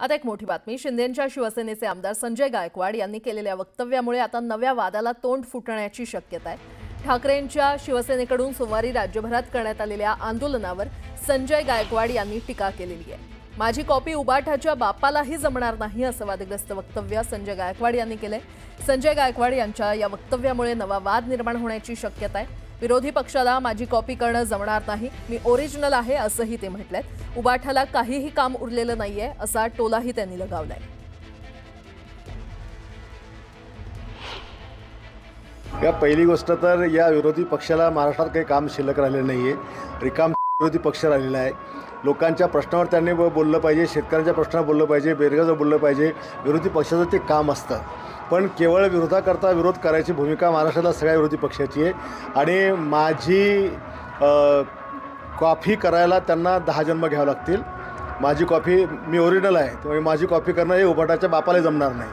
आता एक मोठी बातमी. शिंदेंच्या शिवसेनेचे आमदार संजय गायकवाड यांनी केलेल्या वक्तव्यामुळे आता नव्या वादाला तोंड फुटण्याची शक्यता आहे. ठाकरेंच्या शिवसेनेकडून सोमवारी राज्यभरात करण्यात आलेल्या आंदोलनावर संजय गायकवाड यांनी टीका केलेली आहे. माझी कॉपी उबाठाच्या बापालाही जमणार नाही असं वादग्रस्त वक्तव्य संजय गायकवाड यांनी केलंय. संजय गायकवाड यांच्या या वक्तव्यामुळे नवा वाद निर्माण होण्याची शक्यता आहे. विरोधी पक्षाला माझी कॉपी करणं जमणार नाही. मी ओरिजिनल आहे असंही ते म्हटलंय उबाठाला काहीही काम उरलेलं नाहीये असा टोलाही त्यांनी लगावलाय. या पहिली गोष्ट तर या विरोधी पक्षाला महाराष्ट्रात काही काम शिल्लक राहिलेलं नाही आहे रिकाम विरोधी पक्ष राहिलेला आहे. लोकांच्या प्रश्नावर त्यांनी बोललं पाहिजे शेतकऱ्यांच्या प्रश्नावर बोललं पाहिजे बेरोजगार बोललं पाहिजे. विरोधी पक्षाचं ते काम असतं. पण केवळ विरोधाकरता विरोध करायची भूमिका महाराष्ट्रातल्या सगळ्या विरोधी पक्षाची आहे. आणि माझी कॉफी करायला त्यांना दहा जन्म घ्यावे लागतील. माझी कॉफी मी ओरिजिनल आहे. त्यामुळे माझी कॉफी करणं हे उभाटाच्या बापाला जमणार नाही.